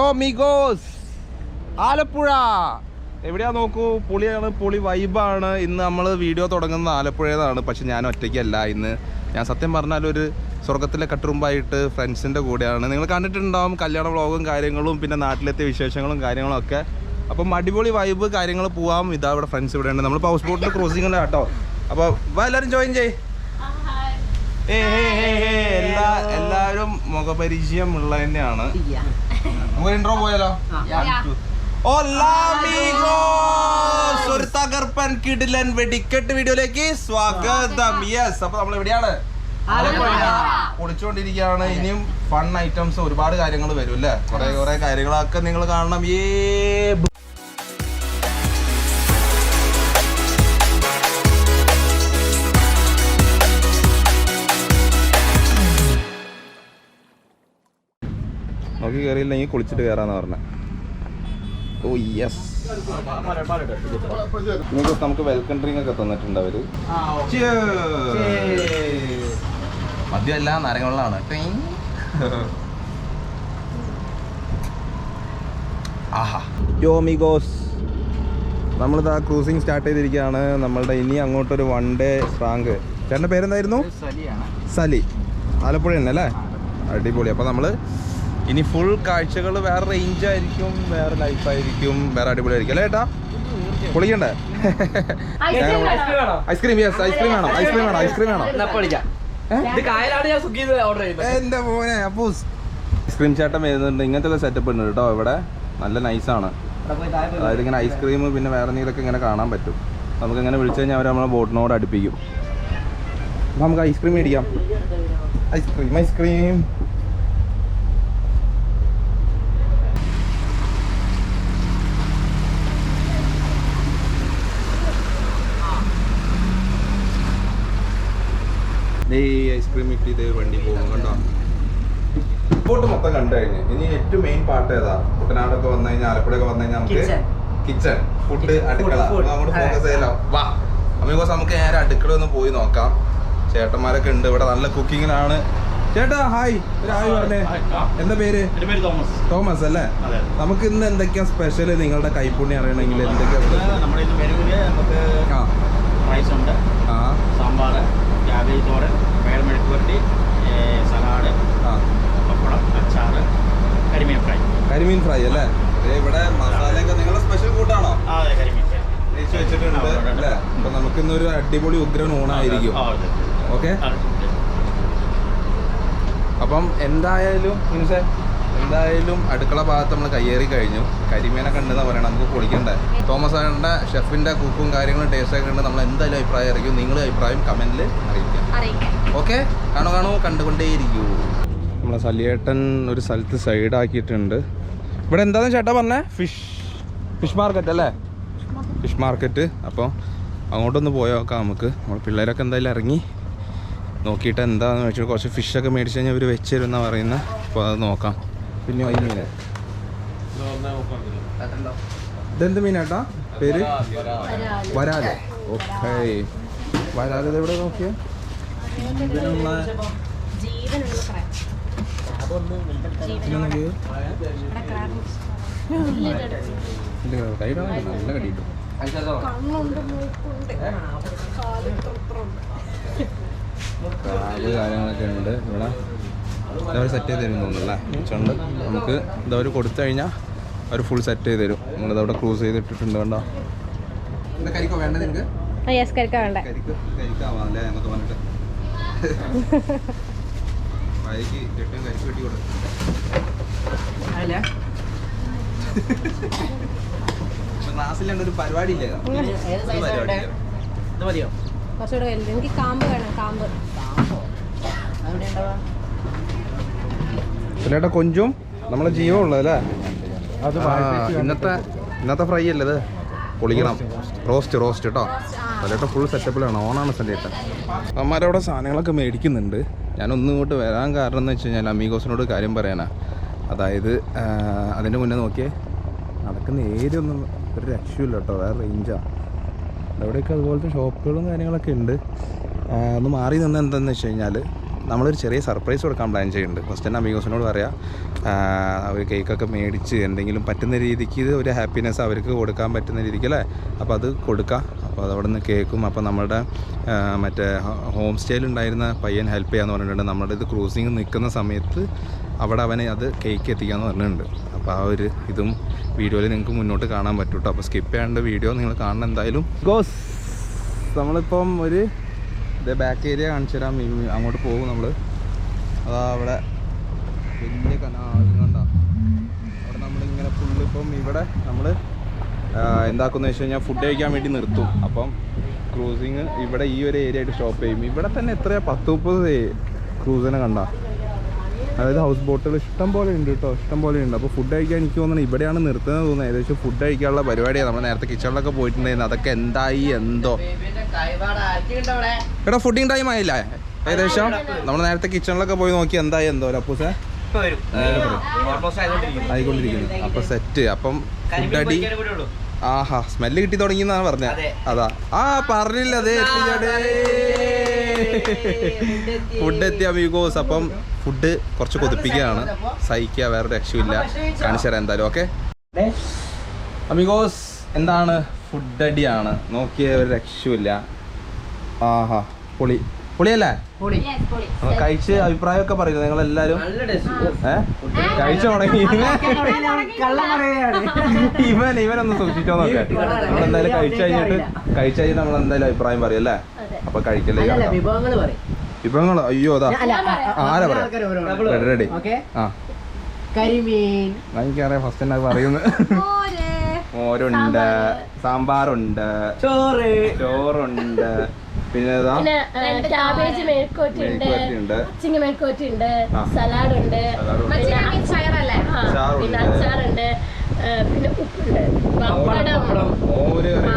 മിഗോസ് ആലപ്പുഴ. എവിടെയാ നോക്കൂ പൊളിയാണ് പൊളി വൈബാണ് ഇന്ന് നമ്മൾ വീഡിയോ തുടങ്ങുന്നത് ആലപ്പുഴയതാണ് പക്ഷെ ഞാൻ ഒറ്റയ്ക്കല്ല. ഇന്ന് ഞാൻ സത്യം പറഞ്ഞാൽ ഒരു സ്വർഗത്തിലെ കട്ടുറുമ്പായിട്ട് ഫ്രണ്ട്സിന്റെ കൂടെയാണ്. നിങ്ങൾ കണ്ടിട്ടുണ്ടാവും കല്യാണ വ്ളോഗും കാര്യങ്ങളും പിന്നെ നാട്ടിലെത്തിയ വിശേഷങ്ങളും കാര്യങ്ങളും ഒക്കെ. അപ്പം അടിപൊളി വൈബ് കാര്യങ്ങൾ പോവാം. ഇതാ ഇവിടെ ഫ്രണ്ട്സ് ഇവിടെ ഉണ്ട്. നമ്മളിപ്പോൾ ഹൗസ് ബോട്ടിൽ ക്രോസിംഗ് ഉണ്ട് കേട്ടോ? അപ്പോൾ വാ എല്ലാവരും ജോയിൻ ചെയ് ഏ എല്ലാ എല്ലാവരും മുഖപരിചയം ഉള്ള തന്നെയാണ്. നമുക്ക് ഇൻട്രോ പോയാലോ? Hola amigos! ഒരു തകർപ്പൻ കിടിലൻ വെടിക്കെട്ട് വീഡിയോയിലേക്ക് സ്വാഗതം. യെസ് അപ്പൊ നമ്മൾ എവിടെയാണ്? പൊളിച്ചുകൊണ്ടിരിക്കുകയാണ് ഇനിയും ഫൺ ഐറ്റംസ് ഒരുപാട് കാര്യങ്ങൾ വരും അല്ലേ? കുറെ കുറെ കാര്യങ്ങളൊക്കെ നിങ്ങൾ കാണണം. ഏ കയറിയില്ലെങ്കിൽ കുളിച്ചിട്ട് കയറാന്ന് പറഞ്ഞ. ഓ യെസ് നമുക്ക് വെൽക്കം ഡ്രിങ്ക് ഒക്കെ തന്നിട്ടുണ്ട് അവർ. മദ്യമല്ല നാരങ്ങളുള്ളതാണ് ആഹാ. യോ മിഗോസ് നമ്മളിതാ ക്രൂസിങ് സ്റ്റാർട്ട് ചെയ്തിരിക്കുകയാണ്. നമ്മളുടെ ഇനി അങ്ങോട്ടൊരു വൺ ഡേ സ്ട്രാങ്ക് ചേട്ടന്റെ പേരെന്തായിരുന്നു? സലി. ആലപ്പുഴ തന്നെ അല്ലേ അടിപൊളി. അപ്പോൾ നമ്മൾ ഇനി ഫുൾ കാഴ്ചകൾ വേറെ റേഞ്ച് ആയിരിക്കും വേറെ ലൈഫായിരിക്കും വേറെ അടിപൊളിയായിരിക്കും. അല്ലേ ഏട്ടാ? പൊളിക്കണ്ടേ? Ice cream yes ice cream വേണം? ഐസ്ക്രീം വേണം? ഐസ്ക്രീം വേണം എന്റെ മോനെ അപ്പൂസ്. ഐസ്ക്രീം ചേട്ടൻ വരുന്നുണ്ട്. ഇങ്ങനത്തെ സെറ്റപ്പ് ഉണ്ട് കേട്ടോ ഇവിടെ. നല്ല നൈസാണ് അതായത് ഇങ്ങനെ ഐസ്ക്രീം പിന്നെ വേറെ എന്തെങ്കിലുമൊക്കെ ഇങ്ങനെ കാണാൻ പറ്റും. നമുക്ക് ഇങ്ങനെ വിളിച്ചു കഴിഞ്ഞാൽ അവർ നമ്മളെ ബോട്ടിനോട് അടുപ്പിക്കും. അപ്പൊ നമുക്ക് ഐസ്ക്രീം മേടിക്കാം. ഐസ്ക്രീം ഐസ്ക്രീം ഈ ഐസ്ക്രീം ഇട്ട് ഇതേ വണ്ടി പോകും കണ്ടോ? ബോട്ട് മൊത്തം കണ്ടു കഴിഞ്ഞ്. ഇനി ഏറ്റവും മെയിൻ പാർട്ട് ഏതാ? കുട്ടനാടൊക്കെ വന്നു കഴിഞ്ഞാൽ ആലപ്പുഴയൊക്കെ വന്നു കഴിഞ്ഞാൽ നമുക്ക് Kitchen. കിച്ചൺ ഫുഡ് അടുക്കള. അങ്ങോട്ട് ഫോക്കസ് ചെയ്യലോ? വാ. അമ്മയോസ് നമുക്ക് നേരെ അടുക്കള ഒന്ന് പോയി നോക്കാം. ചേട്ടന്മാരൊക്കെ ഉണ്ട്. ഇവിടെ നല്ല കുക്കിങ്ങിലാണ്. ചേട്ടാ ഹായ് ഒരു ഹായ് പറഞ്ഞേ. എന്താ പേര്? എന്റെ പേര് തോമസ്. തോമസ് അല്ലേ? നമുക്ക് ഇന്ന് എന്തൊക്കെയാ സ്പെഷ്യൽ നിങ്ങളുടെ കൈപ്പുണ്യം അറിയണമെങ്കിൽ എന്തൊക്കെയാ special? നമ്മുടെ ഇന്ന് മെനുവിൽ നമുക്ക് ആ. റൈസ് ഉണ്ട് ആ. സാമ്പാർ ക്യാബേജ് തോരൻ പയർ മെഴുക്ക് പുരട്ടി സലാഡ് പപ്പടം അച്ചാർ കരിമീൻ ഫ്രൈ. കരിമീൻ ഫ്രൈ അല്ലേ? ഇവിടെ മസാലയൊക്കെ നിങ്ങളുടെ സ്പെഷ്യൽ കൂട്ടാണോ? അതെ കരിമീൻ ഫ്രൈ. വെച്ചിട്ടുണ്ട്. അല്ലേ? അപ്പൊ നമുക്ക് ഇന്നൊരു അടിപൊളി ഉഗ്രൻ ഊണായിരിക്കും. ഓക്കെ? അപ്പം എന്തായാലും മീൻസേ എന്തായാലും അടുക്കള ഭാഗത്ത് നമ്മൾ കയ്യേറി കഴിഞ്ഞു. കരിമീനൊക്കെ ഉണ്ടെന്ന് പറയണം നമുക്ക് പൊളിക്കണ്ടേ? തോമസ് ആണ്ട ഷെഫിന്റെ കുക്കും കാര്യങ്ങളും ടേസ്റ്റൊക്കെ ഉണ്ട് നമ്മൾ എന്തായാലും അഭിപ്രായം അറിയിക്കും. നിങ്ങൾ അഭിപ്രായം കമന്റിൽ അറിയിക്കാം. ഓക്കെ കാണോ കാണോ. കണ്ടുകൊണ്ടേയിരിക്കൂ. നമ്മളെ സലിയേട്ടൻ ഒരു സ്ഥലത്ത് സൈഡാക്കിയിട്ടുണ്ട് ഇവിടെ എന്താണെന്ന് ചേട്ടാ പറഞ്ഞേ? ഫിഷ് ഫിഷ് മാർക്കറ്റ് അല്ലേ? ഫിഷ് മാർക്കറ്റ് അപ്പോൾ അങ്ങോട്ടൊന്ന് പോയോക്കാം നമുക്ക്. നമ്മൾ പിള്ളേരൊക്കെ എന്തായാലും ഇറങ്ങി. നോക്കിയിട്ട് എന്താണെന്ന് വെച്ചാൽ കുറച്ച് ഫിഷൊക്കെ മേടിച്ച് കഴിഞ്ഞാൽ ഇവർ വെച്ച് തരുമെന്നാണ് പറയുന്നത് അപ്പോൾ അത് നോക്കാം. പിന്നെ ഈ മീൻ ഇതെന്ത് മീനാട്ടാ പേര് വരാൽ ഓക്കെ വരാൽ ഇത് എവിടെ നോക്കിയ നല്ല കടിയിട്ടു കാൽ കാര്യങ്ങളൊക്കെ ഉണ്ട് ഇവിടെ ഇതവർ സെറ്റ് ചെയ്ത് തരും തോന്നുന്നല്ലേ ചുണ്ട്. നമുക്ക് ഇതവർ കൊടുത്തു കഴിഞ്ഞാൽ അവർ ഫുൾ സെറ്റ് ചെയ്ത് തരും നമ്മളിതവിടെ ക്രൂസ് ചെയ്തിട്ടിട്ടുണ്ട് കണ്ടോ? എന്താ കരിക്കോ നിനക്ക്? വേണ്ട. കരിക്കാവാല്ലേ എന്നൊക്കെ പറഞ്ഞിട്ട് വയക്ക് കെട്ടും കരിക്ക് കെട്ടി കൊടുക്കും. അല്ല. ക്ലാസ്സിലുണ്ട് ഒരു പരിപാടി ഇല്ലേ ഇത് മതിയോ കുറച്ചുകൂടെ എനിക്ക് കാമ്പ് വേണം കാമ്പ്. കാമ്പോ? അവിടെ ഉണ്ടാവാ ചേട്ടാ കൊഞ്ചും നമ്മളെ ജീവൻ ഉള്ളതല്ലേ ഇന്നത്തെ ഇന്നത്തെ ഫ്രൈ അല്ലേ ഇത്? പൊളിക്കണം. റോസ്റ്റ് റോസ്റ്റ് കേട്ടോ സലേട്ട ഫുൾ സെറ്റപ്പിലാണ് ഓണാണ് സലേട്ട അമ്മമാരവിടെ സാധനങ്ങളൊക്കെ മേടിക്കുന്നുണ്ട്. ഞാനൊന്നും ഇങ്ങോട്ട് വരാൻ കാരണം എന്ന് വെച്ച് കഴിഞ്ഞാൽ അമീഗോസിനോട് കാര്യം പറയാനാ. അതായത് അതിന്റെ മുന്നേ നോക്കിയേ. നടക്കുന്ന ഏരിയ ഒന്നും ഒരു രക്ഷയില്ല കേട്ടോ വേറെ റേഞ്ചാണ് അവിടെയൊക്കെ അതുപോലത്തെ ഷോപ്പുകളും കാര്യങ്ങളൊക്കെ ഉണ്ട്. ഒന്ന് മാറി നിന്ന് എന്താണെന്ന് വെച്ച് കഴിഞ്ഞാൽ നമ്മളൊരു ചെറിയ സർപ്രൈസ് കൊടുക്കാൻ പ്ലാൻ ചെയ്യുന്നുണ്ട്. ഫസ്റ്റ് തന്നെ അമീഗോസിനോട് പറയാം. അവർ കേക്കൊക്കെ മേടിച്ച് എന്തെങ്കിലും പറ്റുന്ന രീതിക്ക് ഇത് ഒരു ഹാപ്പിനെസ് അവർക്ക് കൊടുക്കാൻ പറ്റുന്ന രീതിക്ക് അല്ലേ? അപ്പോൾ അത് കൊടുക്കാം. അപ്പോൾ അതവിടെ നിന്ന് കേക്കും. അപ്പോൾ നമ്മുടെ മറ്റേ ഹോം സ്റ്റേയിൽ ഉണ്ടായിരുന്ന പയ്യൻ ഹെൽപ്പ് ചെയ്യാന്ന് പറഞ്ഞിട്ടുണ്ട്. നമ്മുടെ ഇത് ക്രൂസിങ് നിൽക്കുന്ന സമയത്ത് അവിടെ അവനെ അത് കേക്ക് എത്തിക്കാന്ന് പറഞ്ഞിട്ടുണ്ട്. അപ്പോൾ ആ ഒരു ഇതും വീഡിയോയിൽ നിങ്ങൾക്ക് മുന്നോട്ട് കാണാൻ പറ്റും കേട്ടോ അപ്പോൾ സ്കിപ്പ് ചെയ്യേണ്ട വീഡിയോ നിങ്ങൾ കാണണം എന്തായാലും. ഗോസ് നമ്മളിപ്പം ഒരു ഇത് ബാക്ക് ഏരിയ കാണിച്ചു തരാം അങ്ങോട്ട് പോകും നമ്മൾ അതാ അവിടെ വലിയ കനാലും കണ്ട. അവിടെ നമ്മളിങ്ങനെ ഫുള്ള് ഇപ്പം ഇവിടെ നമ്മൾ എന്താക്കുന്ന വെച്ച് കഴിഞ്ഞാൽ ഫുഡ് കഴിക്കാൻ വേണ്ടി നിർത്തും. അപ്പം ക്രൂസിങ് ഇവിടെ ഈ ഒരു ഏരിയ ആയിട്ട് സ്റ്റോപ്പ് ചെയ്യും. ഇവിടെ തന്നെ എത്രയാ? പത്ത് മുപ്പത് ക്രൂസിനെ കണ്ട. അതായത് ഹൗസ് ബോട്ടുകൾ ഇഷ്ടം പോലെ ഉണ്ട് കേട്ടോ ഇഷ്ടം പോലെ ഉണ്ട്. അപ്പോൾ ഫുഡ് കഴിക്കാൻ എനിക്ക് തോന്നുന്നത് ഇവിടെയാണ് നിർത്തുന്നത് തോന്നുന്നത് ഏകദേശം ഫുഡ് കഴിക്കാനുള്ള പരിപാടിയാണ്. നമ്മൾ നേരത്തെ കിച്ചണിലൊക്കെ പോയിട്ടുണ്ടായിരുന്നു. അതൊക്കെ എന്തായി എന്തോ. എടാ ഫുഡിങ് ടൈം ആയില്ല? ഏകദേശം? നമ്മൾ നേരത്തെ കിച്ചണിലൊക്കെ പോയി നോക്കി എന്തായി എന്തോ. അപ്പൂസേ? ആയിക്കൊണ്ടിരിക്കുന്നു. അപ്പൊ സെറ്റ് അപ്പം ഫുഡടി ഫുഡ് അടി. ആഹാ സ്മെല്ല് കിട്ടി തുടങ്ങി എന്നാണ് പറഞ്ഞത്. അതെ. അതാ. ആ പറഞ്ഞില്ല. അതെ ഫുഡ് എത്തി അമീഗോസ്. അപ്പം ഫുഡ് കുറച്ച് കൊതിപ്പിക്കുകയാണ്. സഹിക്കുക വേറെ രക്ഷയില്ല. കാണിച്ചു തരാം എന്തായാലും ഓക്കെ? അമീഗോസ് എന്താണ് ഫുഡ് അടിയാണ് നോക്കിയ ഒരു രക്ഷയില്ല ആഹാ പൊളി. പൊളിയല്ലേ കഴിച്ച് അഭിപ്രായമൊക്കെ പറയുന്നത് നിങ്ങൾ എല്ലാരും ഏഹ് കഴിച്ചു തുടങ്ങി ഇവൻ ഇവനൊന്ന് സൂക്ഷിച്ചോ നോക്കെ നമ്മൾ എന്തായാലും കഴിച്ചു കഴിഞ്ഞിട്ട് കഴിച്ചു കഴിഞ്ഞിട്ട് നമ്മൾ എന്തായാലും അഭിപ്രായം പറയും അല്ലേ അപ്പൊ കഴിക്കല്ലേ വിഭവങ്ങൾ അയ്യോ അതാ ആരാ പറയാ റെഡി റെഡി ഓക്കെ ആ കരിമീൻ എനിക്കറിയാം ഫസ്റ്റ് തന്നെ പറയുന്നത് മോരുണ്ട് സാമ്പാറുണ്ട് ചോറ് ചോറുണ്ട് പിന്നെ ക്യാബേജ് മേൽക്കോറ്റുണ്ട് മെഴുക്കുവരട്ടിയുണ്ട് ചിങ്ങ മേൽക്കോറ്റുണ്ട്. ഉണ്ട് സലാഡ് ഉണ്ട്. സലാഡുണ്ട്. പിന്നെ അച്ചാറുണ്ട്. പിന്നെ ആ, ഉപ്പുണ്ട്. പപ്പടം മോരുണ്ട്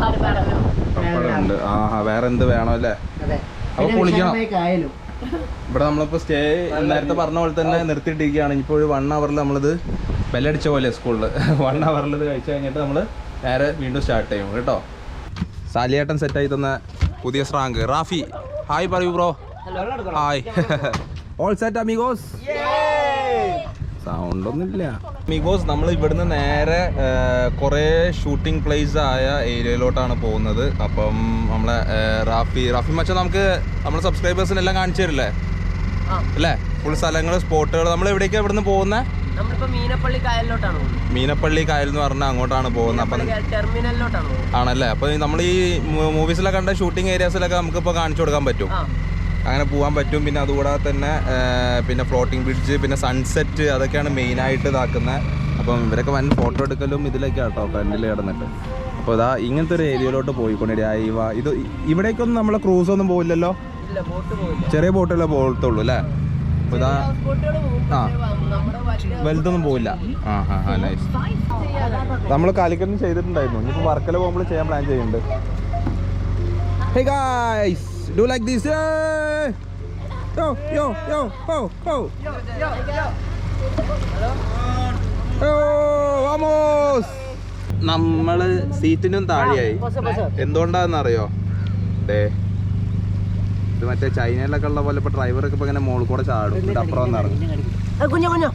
പപ്പടം. പപ്പടമുണ്ട് ആഹാ വേറെ എന്ത് വേണം അല്ലേ? അതെ. അപ്പൊ കുളിക്കണം. ഇവിടെ നമ്മളിപ്പോ സ്റ്റേ നേരത്തെ പറഞ്ഞ പോലെ തന്നെ നിർത്തിയിട്ടിരിക്കുകയാണ്. ഇപ്പോൾ ഒരു വൺ അവറിൽ നമ്മളിത് ബെല്ലടിച്ച പോലെ സ്കൂളിൽ വൺ അവറിൽ ഇത് കഴിച്ചു കഴിഞ്ഞിട്ട് നമ്മൾ നേരെ വീണ്ടും സ്റ്റാർട്ട് ചെയ്യും. കേട്ടോ? സാലിയേട്ടൻ സെറ്റായി തന്ന പുതിയ സ്രാങ്ക് റാഫി ഹായ് പറയൂ bro hi. All set amigos sound ഒന്നുമില്ല മിഗോസ് നമ്മൾ ഇവിടുന്ന് നേരെ കുറേ ഷൂട്ടിംഗ് പ്ലേസ് ആയ ഏരിയയിലോട്ടാണ് പോകുന്നത്. അപ്പം നമ്മളെ റാഫി റാഫി മച്ച നമുക്ക് നമ്മുടെ സബ്സ്ക്രൈബേഴ്സിനെല്ലാം കാണിച്ചു തരില്ലേ? അല്ലേ? ഫുൾ സ്ഥലങ്ങൾ സ്പോട്ടുകൾ നമ്മൾ എവിടേക്കാണ് ഇവിടുന്ന് പോകുന്നത് നമ്മളിപ്പോ മീനപ്പള്ളി കായലിലോട്ടാണ് മീനപ്പള്ളി കായൽ എന്ന് പറഞ്ഞാൽ അങ്ങോട്ടാണ് പോകുന്നത്. അപ്പൊ ടെർമിനലിലോട്ടാണ് ആണല്ലേ? അപ്പൊ നമ്മൾ ഈ മൂവീസിലൊക്കെ കണ്ട ഷൂട്ടിംഗ് ഏരിയാസിലൊക്കെ നമുക്ക് ഇപ്പൊ കാണിച്ചു കൊടുക്കാൻ പറ്റും. അങ്ങനെ പോകാൻ പറ്റും. പിന്നെ അതുകൂടാതെ തന്നെ പിന്നെ ഫ്ലോട്ടിംഗ് ബ്രിഡ്ജ് പിന്നെ സൺസെറ്റ് അതൊക്കെയാണ് മെയിനായിട്ട് ഇതാക്കുന്നത് അപ്പം ഇവരൊക്കെ വൻ ഫോട്ടോ എടുക്കലും ഇതിലൊക്കെ കേട്ടോ ഫ്രണ്ടിൽ കിടന്നിട്ട്. അപ്പോൾ ഇതാ ഇങ്ങനത്തെ ഒരു ഏരിയയിലോട്ട് പോയിക്കൊണ്ടിരിക്കുക ഇവ ഇത് ഇവിടേക്കൊന്നും നമ്മളെ ക്രൂസ് ഒന്നും പോയില്ലല്ലോ ചെറിയ ബോട്ടുകളെ പോകത്തുള്ളൂ അല്ലേ? അപ്പോൾ ഇതാ ആ. വലുതൊന്നും പോവില്ല. ആ ഹാ ഹാ നൈസ് നമ്മൾ കാലിക്കറ്റും ചെയ്തിട്ടുണ്ടായിരുന്നു. ഇനിയിപ്പോൾ വർക്കല പോകുമ്പോൾ ചെയ്യാൻ പ്ലാൻ ചെയ്യുന്നുണ്ട് hey guys do like this yo yo yo ഹോ ഹോ യോ വാമോസ് നമ്മൾ സീറ്റിനും താഴെയായി. എന്തുകൊണ്ടാന്നറിയോ ദേ ഇത് മറ്റേ ചൈനയിലൊക്കെ ഉള്ള പോലെ ഇപ്പൊ ഡ്രൈവറൊക്കെ ഇപ്പൊ ഇങ്ങനെ മോളിൽ കൂടെ ചാടും. എന്നിട്ട് അപ്പുറം വന്ന് ഇറങ്ങും കുഞ്ഞു കുഞ്ഞു.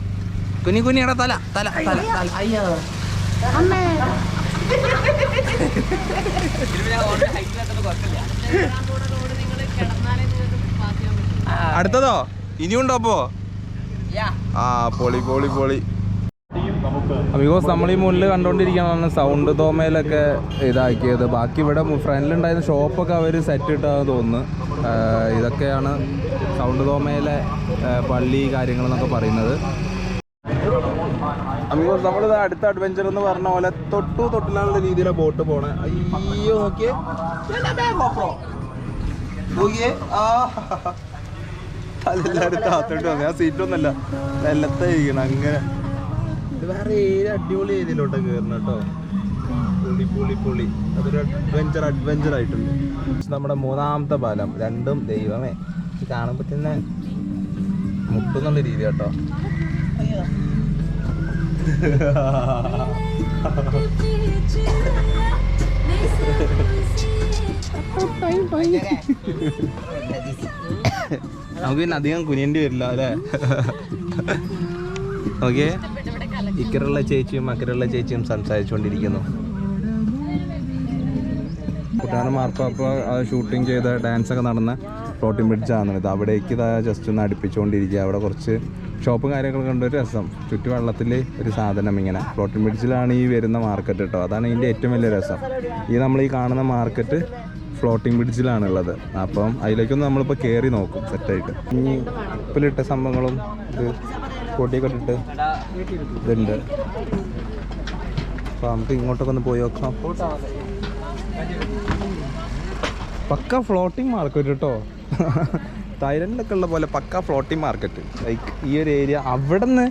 കുഞ്ഞു കുഞ്ഞിയുടെ തല തല തല തല. അയ്യോ. അടുത്തതോ? ഇനിയുണ്ടോ അപ്പോ? ആ പൊളി പൊളി പൊളി. ബിക്കോസ് നമ്മൾ ഈ മുന്നിൽ കണ്ടോണ്ടിരിക്കുകയാണ് സൗണ്ട് തോമയിലൊക്കെ ഇതാക്കിയത്. ബാക്കി ഇവിടെ ഫ്രണ്ടിലുണ്ടായിരുന്ന ഷോപ്പൊക്കെ അവർ സെറ്റ് ഇട്ടാന്ന് തോന്നുന്നു. ഇതൊക്കെയാണ് സൗണ്ട് തോമയിലെ പള്ളി കാര്യങ്ങൾ എന്നൊക്കെ പറയുന്നത്. അമിഗോസ് നമ്മളിത് അടുത്ത അഡ്വഞ്ചർ എന്ന് പറഞ്ഞ പോലെ തൊട്ടു തൊട്ടിലാണുള്ള രീതിയിലെ ബോട്ട് പോണേ. അയ്യോ നോക്കിയേ. നോക്കിയേ. ആ അതെല്ലാവരും താത്തോട്ട് വന്നു. ആ സീറ്റൊന്നുമല്ല വെല്ലത്തെ ഇരിക്കണം അങ്ങനെ. ഇത് വേറെ ഏത് അടിപൊളി ഏരിയയിലോട്ടാ കയറണം കേട്ടോ? പൊളി പൊളി പൊളി. അതൊരു അഡ്വഞ്ചർ അഡ്വഞ്ചർ ആയിട്ടുണ്ട്. നമ്മുടെ മൂന്നാമത്തെ പാലം. രണ്ടും ദൈവമേ. ഇത് കാണുമ്പോൾ തന്നെ മുട്ടുന്നുള്ള രീതി കേട്ടോ. നമുക്ക് പിന്നെ അധികം കുനിയേണ്ടി വരില്ല അല്ലേ? ഓക്കെ. ഇക്കറുള്ള ചേച്ചിയും അക്കരുള്ള ചേച്ചിയും സംസാരിച്ചുകൊണ്ടിരിക്കുന്നു. കുട്ടാന മാർപ്പാപ്പ ഷൂട്ടിംഗ് ചെയ്ത ഡാൻസ് ഒക്കെ നടന്ന ഫ്ലോട്ടിംഗ് ബ്രിഡ്ജാണ് ഇത്. അവിടേക്ക് ഇതാ ജസ്റ്റ് ഒന്ന് അടുപ്പിച്ചുകൊണ്ടിരിക്കുക. അവിടെ കുറച്ച് ഷോപ്പും കാര്യങ്ങളൊക്കെ ഉണ്ട്. ഒരു രസം. ചുറ്റു വെള്ളത്തിൽ ഒരു സാധനം ഇങ്ങനെ. ഫ്ലോട്ടിംഗ് ബ്രിഡ്ജിലാണ് ഈ വരുന്ന മാർക്കറ്റ് കേട്ടോ അതാണ് ഇതിന്റെ ഏറ്റവും വലിയ രസം. ഈ നമ്മൾ ഈ കാണുന്ന മാർക്കറ്റ് ഫ്ലോട്ടിംഗ് ബ്രിഡ്ജിലാണുള്ളത് അപ്പം അതിലേക്കൊന്ന് നമ്മളിപ്പോൾ കയറി നോക്കും സെറ്റായിട്ട് ഇനി ഇപ്പിലിട്ട സംഭവങ്ങളും ഇത് പൊട്ടിയൊക്കെ ഇട്ടിട്ട് ഇതുണ്ട്. അപ്പോൾ നമുക്ക് ഇങ്ങോട്ടൊക്കെ ഒന്ന് പോയി നോക്കാം. പക്ക ഫ്ലോട്ടിംഗ് മാർക്കറ്റ് കേട്ടോ തായ്ലൻഡിലൊക്കെ ഉള്ള പോലെ പക്ക ഫ്ലോട്ടിംഗ് മാർക്കറ്റ് ലൈക്ക് ഈ ഒരു ഏരിയ അവിടെ നിന്ന്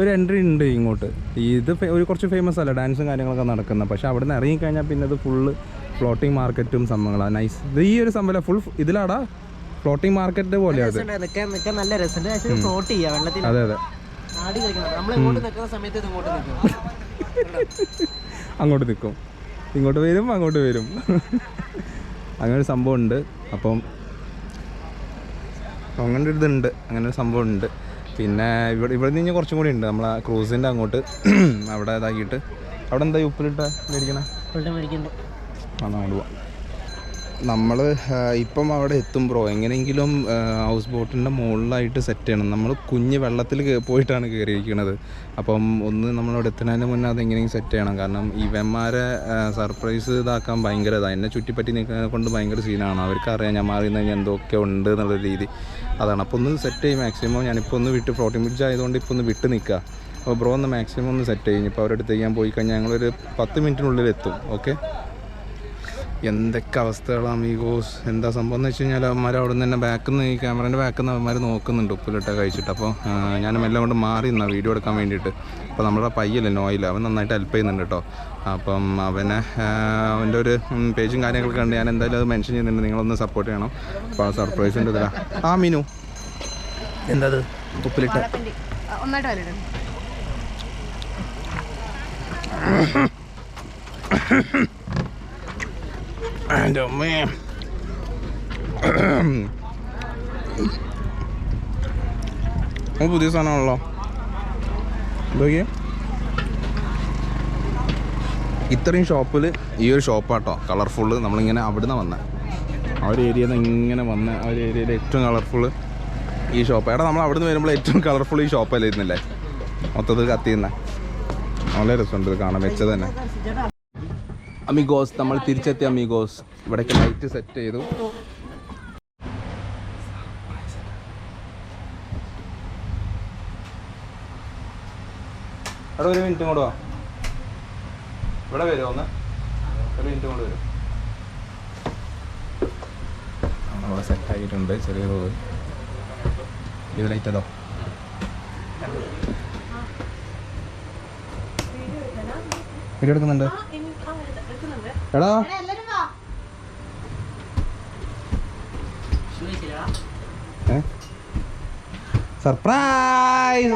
ഒരു എൻട്രി ഉണ്ട് ഇങ്ങോട്ട്. ഇത് ഒരു കുറച്ച് ഫേമസ് അല്ല ഡാൻസും കാര്യങ്ങളൊക്കെ നടക്കുന്നത് പക്ഷേ അവിടെ നിന്ന് ഇറങ്ങിക്കഴിഞ്ഞാൽ പിന്നെ അത് ഫുള്ള് ഫ്ലോട്ടിംഗ് മാർക്കറ്റും സംഭവങ്ങളാണ് നൈസ് ഇത് ഈ ഒരു സംഭവം ഫുൾ ഇതിലാടാ? ഫ്ലോട്ടിംഗ് മാർക്കറ്റ് പോലെയാണ് അത് അതെ. അങ്ങോട്ട് നിൽക്കും. ഇങ്ങോട്ട് വരും അങ്ങോട്ട് വരും. അങ്ങനെ ഒരു സംഭവം ഉണ്ട് അപ്പം അങ്ങനെ ഒരു ഇതുണ്ട്. അങ്ങനെ ഒരു സംഭവം ഉണ്ട് പിന്നെ ഇവിടെ ഇവിടെ നിന്ന് കുറച്ചും കൂടി ഉണ്ട്. നമ്മളെ ക്രൂസിന്റെ അങ്ങോട്ട് അവിടെ ഇതാക്കിയിട്ട്. അവിടെ എന്താ ഉപ്പിലിട്ട മേടിക്കണേ? ആണ് പോവാം. നമ്മൾ ഇപ്പം അവിടെ എത്തും ബ്രോ. എങ്ങനെയെങ്കിലും ഹൗസ് ബോട്ടിന്റെ മുകളിലായിട്ട് സെറ്റ് ചെയ്യണം. നമ്മൾ കുഞ്ഞ് വെള്ളത്തിൽ പോയിട്ടാണ് കയറിയിരിക്കുന്നത് അപ്പം ഒന്ന് നമ്മളവിടെ എത്തുന്നതിന് മുന്നേ എങ്ങനെയെങ്കിലും സെറ്റ് ചെയ്യണം. കാരണം ഇവന്മാരെ സർപ്രൈസ് ഇതാക്കാൻ ഭയങ്കര ഇതാണ് എന്നെ ചുറ്റിപ്പറ്റി നിൽക്കുന്നതിനെ കൊണ്ട് ഭയങ്കര സീനാണ്. അവർക്ക് അറിയാം ഞാൻ മാറി കഴിഞ്ഞാൽ എന്തൊക്കെ ഉണ്ട് എന്നുള്ള രീതി. അതാണ്. അപ്പോൾ ഒന്ന് സെറ്റ് ചെയ്യും മാക്സിമം. ഞാനിപ്പോൾ ഒന്ന് വിട്ട് ഫ്ലോട്ടിംഗ് ബ്രിഡ്ജ് ആയതുകൊണ്ട് ഇപ്പോൾ ഒന്ന് വിട്ട് നിൽക്കുക അപ്പോൾ ബ്രോ ഒന്ന് മാക്സിമം ഒന്ന് സെറ്റ് ചെയ്യും. ഇപ്പോൾ അവരുടെ അടുത്ത് ഞാൻ പോയി കഴിഞ്ഞാൽ ഞങ്ങളൊരു പത്ത് മിനിറ്റിനുള്ളിൽ എത്തും. ഓക്കെ? എന്തൊക്കെ അവസ്ഥകളാണ് മീഗോസ് എന്താ സംഭവം? എന്ന് വെച്ച് കഴിഞ്ഞാൽ അവന്മാർ അവിടെ നിന്ന് തന്നെ ബാക്കിൽ നിന്ന് ഈ ക്യാമറേന്റെ ബാക്കിൽ നിന്ന് അവന്മാർ നോക്കുന്നുണ്ട് ഉപ്പിലിട്ട കഴിച്ചിട്ട്. അപ്പോൾ ഞാനും എല്ലാം കൊണ്ട് മാറി നിന്നാണ് വീഡിയോ എടുക്കാൻ വേണ്ടിയിട്ട്. അപ്പോൾ നമ്മുടെ പയ്യല്ലേ നോയിൽ അവൻ നന്നായിട്ട് ഹെൽപ്പ് ചെയ്യുന്നുണ്ട് കേട്ടോ. അപ്പം അവനെ അവന്റെ ഒരു പേജും കാര്യങ്ങളൊക്കെ ഉണ്ട് ഞാൻ എന്തായാലും അത് മെൻഷൻ ചെയ്യുന്നുണ്ട് നിങ്ങളൊന്ന് സപ്പോർട്ട് ചെയ്യണം. അപ്പോൾ ആ സർപ്രൈസിന്റെ ഇതിലാ ആ മീനു. എന്താ ഉപ്പിലിട്ട. ഒന്നായിട്ട് വരട്ടെ എന്റെ അമ്മേ അത് പുതിയ സാധനമാണല്ലോ എന്തൊക്കെ ഇത്രയും ഷോപ്പിൽ ഈ ഒരു ഷോപ്പാട്ടോ കളർഫുള്ള് നമ്മളിങ്ങനെ അവിടുന്ന് വന്ന. ആ ഒരു ഏരിയയിൽ നിന്ന് ഇങ്ങനെ വന്ന. ആ ഒരു ഏരിയയിൽ ഏറ്റവും കളർഫുള്ള് ഈ ഷോപ്പ് എടാ നമ്മൾ അവിടുന്ന് വരുമ്പോൾ ഏറ്റവും കളർഫുൾ ഈ ഷോപ്പല്ലേ ഇരുന്നില്ലേ? മൊത്തത്തിൽ കത്തിയുന്ന നല്ല രസമുണ്ട് ഇത് കാണാൻ. വെച്ചത് തന്നെ. അമിഗോസ് നമ്മൾ തിരിച്ചെത്തി അമിഗോസ്. ഇവിടേക്ക് ലൈറ്റ് സെറ്റ് ചെയ്തു. അവിടെ ഒരു മിനിറ്റ് കൂടെ വാ. ഇവിടെ വരുമോ ഒന്ന്. ഒരു മിനിറ്റ് കൂടെ വരും. നമ്മളെ സെറ്റ് ആയിട്ടുണ്ട് ചെറിയ തോത് ഇത് ലൈറ്റ് അതോ വീഡിയോ എടുക്കുന്നുണ്ട്. എടാ സർപ്രൈസ്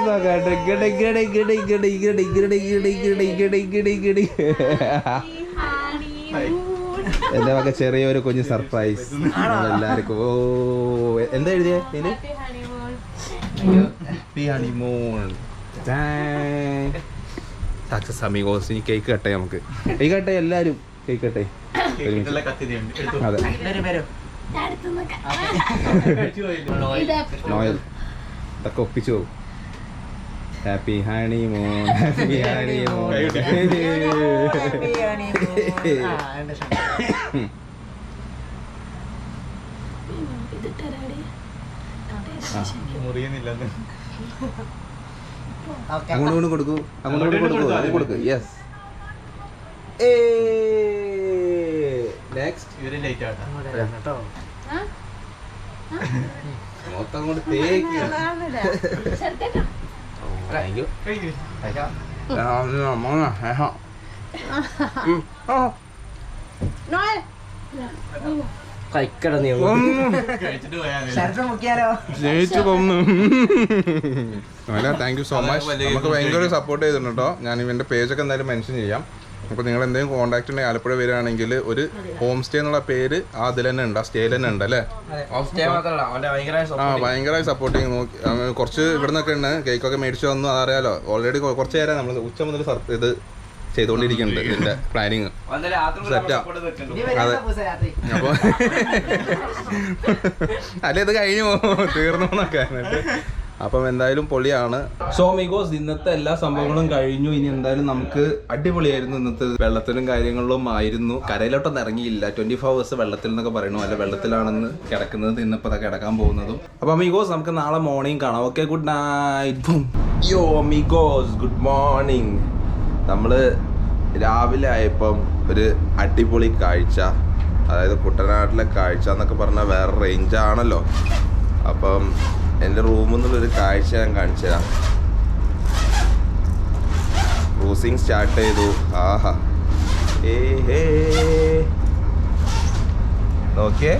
എന്റെ വക ചെറിയൊരു കുഞ്ഞ് സർപ്രൈസ് എല്ലാവർക്കും ഓ എന്താ എഴുതിയേ സമീകോസ് സക്സസ് ഇനി കേക്ക് കട്ടെ നമുക്ക് കേക്ക് കട്ടെ എല്ലാരും കേക്ക് കട്ടെ അതെ. നോയൽ. ഇതൊക്കെ ഒപ്പിച്ചു പോകും ഹാപ്പി ഹണിമൂൺ ഹാപ്പി ഹണിമൂൺ അങ്ങോട്ട് അങ്ങോട്ടും കൊടുക്കൂ. അങ്ങോട്ട് കൊണ്ട് കൊടുക്കൂ. അത് കൊടുക്ക്. യെസ് മൊത്തം കൊണ്ട് തേക്ക്. താങ്ക് യു കഴിക്കട നീ ജയിച്ചു കൊന്നു. താങ്ക് യു സോ മച്ച് നമുക്ക് ഭയങ്കര സപ്പോർട്ട് ചെയ്തിട്ടുണ്ട് കേട്ടോ. ഞാൻ ഇവന്റെ പേജൊക്കെ എന്തായാലും മെൻഷൻ ചെയ്യാം. അപ്പോൾ നിങ്ങൾ എന്തെങ്കിലും കോൺടാക്ട് ഉണ്ടെങ്കിൽ ആലപ്പുഴ വരികയാണെങ്കിൽ ഒരു ഹോം സ്റ്റേ എന്നുള്ള പേര് ആ അതിൽ തന്നെ ഉണ്ട് ആ സ്റ്റേയിൽ തന്നെ ഉണ്ട് അല്ലേ? സ്റ്റേ ആ ഭയങ്കരമായി സപ്പോർട്ടിങ് നോക്കി കുറച്ച് ഇവിടെ നിന്നൊക്കെ ഉണ്ട് കേക്കൊക്കെ മേടിച്ചു വന്നു അതറിയാലോ. ഓൾറെഡി കുറച്ച് നേരം നമ്മൾ ഉച്ച മുതൽ സർ- ഇത് ചെയ്തുകൊണ്ടിരിക്കുന്നുണ്ട് ഇതിന്റെ പ്ലാനിങ് സെറ്റാ അതെ. അപ്പൊ അല്ലെ ഇത് കഴിഞ്ഞു. തീർന്നു എന്നൊക്കെ എന്നിട്ട് അപ്പം എന്തായാലും പൊളിയാണ്. സോ മിഗോസ് ഇന്നത്തെ എല്ലാ സംഭവങ്ങളും കഴിഞ്ഞു. ഇനി എന്തായാലും നമുക്ക് അടിപൊളിയായിരുന്നു ഇന്നത്തെ വെള്ളത്തിലും കാര്യങ്ങളിലും ആയിരുന്നു. കരയിലോട്ടൊന്നും ഇറങ്ങിയില്ല. ട്വന്റി ഫോർ അവേഴ്സ് വെള്ളത്തിൽ എന്നൊക്കെ പറയണു. അല്ല വെള്ളത്തിലാണെന്ന് കിടക്കുന്നത് ഇന്നിപ്പോ കിടക്കാൻ പോകുന്നതും. അപ്പൊ മിഗോസ് നമുക്ക് നാളെ മോർണിംഗ് കാണാം. ഓക്കെ ഗുഡ് നൈറ്റ് യോ മിഗോസ് ഗുഡ് മോർണിംഗ് നമ്മൾ രാവിലെ ആയപ്പം ഒരു അടിപൊളി കാഴ്ച. അതായത് കുട്ടനാട്ടിലെ കാഴ്ച എന്നൊക്കെ പറഞ്ഞാൽ വേറെ റേഞ്ചാണല്ലോ അപ്പം എന്റെ റൂമിൽ നിന്നുള്ളൊരു കാഴ്ച ഞാൻ കാണിച്ചു തരാം. ക്രൂസിങ് സ്റ്റാർട്ട് ചെയ്തു. ആഹാ. ഏ ഹേ. നോക്കിയേ.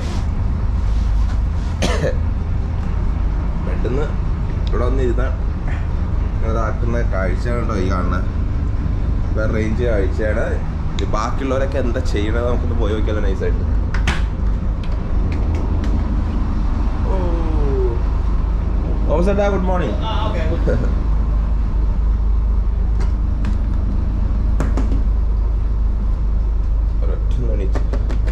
പെട്ടെന്ന് ഇവിടെ വന്നിരുന്ന ഇതാക്കുന്ന കാഴ്ച കേട്ടോ ഈ കാണുന്നത് വേറെ റേഞ്ച് കാഴ്ചയാണ്. ബാക്കിയുള്ളവരൊക്കെ എന്താ ചെയ്യണത് നമുക്കൊന്ന് പോയി നോക്കിയാലോ നൈസായിട്ട് തോമസേട്ടാ ഗുഡ് മോർണിംഗ് ഒരൊറ്റ uh, okay.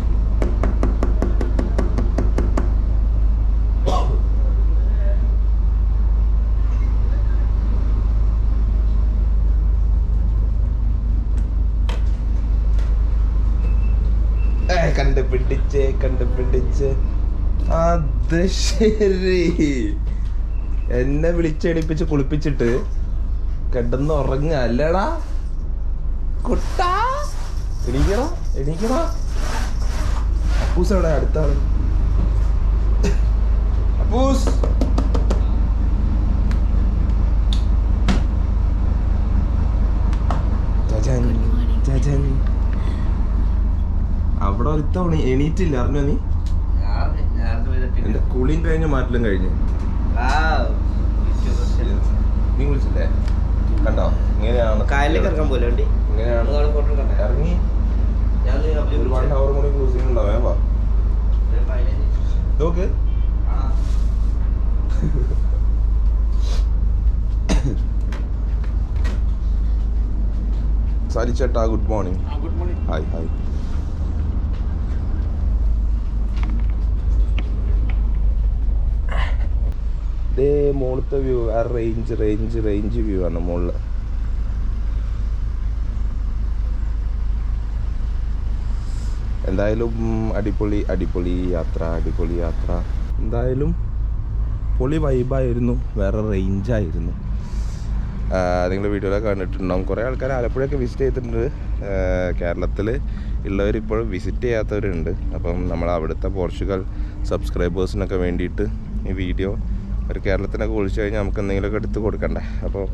കണ്ടുപിടിച്ച് കണ്ടുപിടിച്ച്. അത് ശരി. എന്നെ വിളിച്ചെടിപ്പിച്ച് കുളിപ്പിച്ചിട്ട് കിടന്ന് ഉറങ്ങ അല്ലടാ? കുട്ടാ. എണീക്കടാ എണീക്കടാ. അപ്പൂസ് എവിടെ? അടുത്താണ് അപ്പൂസ്. അവിടെ ഒരുത്തവണ എണീറ്റില്ല അറിഞ്ഞോ നീ? എന്റെ കുളിയും കഴിഞ്ഞ് മാറ്റലും കഴിഞ്ഞു. നീ വിളിച്ചില്ലേ? കണ്ടോ? ഇങ്ങനെയാണ് കായലിലേക്ക് ഇറക്കാൻ പോലെ വണ്ടി? ഇങ്ങനെയാണ് ഇറങ്ങി. ഞാൻ ഒരു വൺ കൂടി ക്രൂസിംഗ് ഉണ്ടാവും വാ. നോക്ക്. സാലിച്ചേട്ടാ ഗുഡ് മോർണിംഗ് ഹായ് ഹായ് ദേ മുകളിലത്തെ വ്യൂ ആ റേഞ്ച് റേഞ്ച് റേഞ്ച് വ്യൂ ആണ് മുകളിൽ എന്തായാലും അടിപൊളി അടിപൊളി യാത്ര അടിപൊളി യാത്ര. എന്തായാലും പൊളി വൈബായിരുന്നു വേറെ റേഞ്ചായിരുന്നു നിങ്ങൾ വീഡിയോയിലൊക്കെ കണ്ടിട്ടുണ്ടാവും. കുറേ ആൾക്കാർ ആലപ്പുഴയൊക്കെ വിസിറ്റ് ചെയ്തിട്ടുണ്ട്. കേരളത്തിൽ ഉള്ളവർ ഇപ്പോഴും വിസിറ്റ് ചെയ്യാത്തവരുണ്ട്. അപ്പം നമ്മൾ അവിടുത്തെ പോർച്ചുഗൽ സബ്സ്ക്രൈബേഴ്സിനൊക്കെ വേണ്ടിയിട്ട് ഈ വീഡിയോ ഒരു കേരളത്തിനൊക്കെ ഒഴിച്ചു കഴിഞ്ഞാൽ നമുക്ക് എന്തെങ്കിലുമൊക്കെ എടുത്ത് കൊടുക്കണ്ടേ? അപ്പോൾ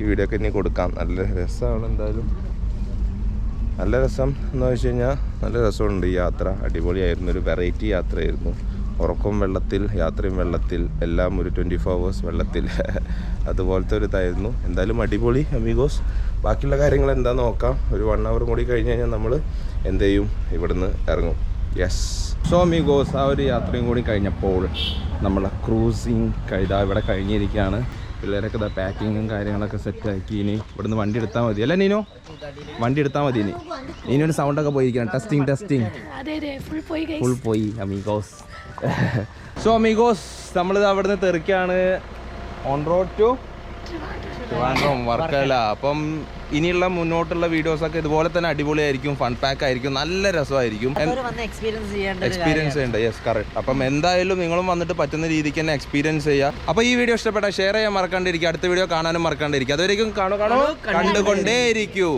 ഈ വീഡിയോ ഒക്കെ ഇനി കൊടുക്കാം. നല്ല രസമാണ് എന്തായാലും. നല്ല രസം എന്ന് വെച്ച് കഴിഞ്ഞാൽ നല്ല രസമുണ്ട് ഈ യാത്ര. അടിപൊളിയായിരുന്നു. ഒരു വെറൈറ്റി യാത്രയായിരുന്നു. ഉറക്കവും വെള്ളത്തിൽ യാത്രയും വെള്ളത്തിൽ എല്ലാം ഒരു ട്വന്റി ഫോർ അവേഴ്സ് വെള്ളത്തിൽ. അതുപോലത്തെ ഒരു ഇതായിരുന്നു. എന്തായാലും അടിപൊളി അമീഗോസ് ബാക്കിയുള്ള കാര്യങ്ങൾ എന്താ നോക്കാം. ഒരു വൺ അവർ കൂടി കഴിഞ്ഞ് കഴിഞ്ഞാൽ നമ്മൾ എന്ത് ചെയ്യും? ഇവിടുന്ന് ഇറങ്ങും. യെസ് സോ അമീഗോസ് ആ ഒരു യാത്രയും കൂടി കഴിഞ്ഞപ്പോൾ നമ്മളെ ക്രൂസിങ് കഴിതാ ഇവിടെ കഴിഞ്ഞിരിക്കുകയാണ്. പിള്ളേരൊക്കെ ഇതാ പാക്കിങ്ങും കാര്യങ്ങളൊക്കെ സെറ്റാക്കി ഇനി ഇവിടുന്ന് വണ്ടി എടുത്താൽ മതി. അല്ലേ നീനോ? വണ്ടി എടുത്താൽ മതി ഇനി. നീനൊരു സൗണ്ടൊക്കെ പോയിരിക്കണം. Testing testing. ഫുൾ പോയി അമീഗോസ് സോ അമീഗോസ് നമ്മളിത് അവിടുന്ന് തെറിക്കാണ്. On road to Trivandrum Varkala. അപ്പം ഇനിയുള്ള മുന്നോട്ടുള്ള വീഡിയോസ് ഒക്കെ ഇതുപോലെ തന്നെ അടിപൊളിയായിരിക്കും ഫൺ പാക്ക് ആയിരിക്കും നല്ല രസമായിരിക്കും. എക്സ്പീരിയൻസ് ചെയ്യേണ്ട യെസ് കറക്റ്റ് അപ്പം എന്തായാലും നിങ്ങളും വന്നിട്ട് പറ്റുന്ന രീതിക്ക് തന്നെ എക്സ്പീരിയൻസ് ചെയ്യുക. അപ്പോൾ ഈ വീഡിയോ ഇഷ്ടപ്പെട്ട ഷെയർ ചെയ്യാൻ മറക്കാണ്ടിരിക്കുക. അടുത്ത വീഡിയോ കാണാനും മറക്കാണ്ടിരിക്കുക. അതുവരെയും കാണോ കാണോ. കണ്ടുകൊണ്ടേയിരിക്കൂ.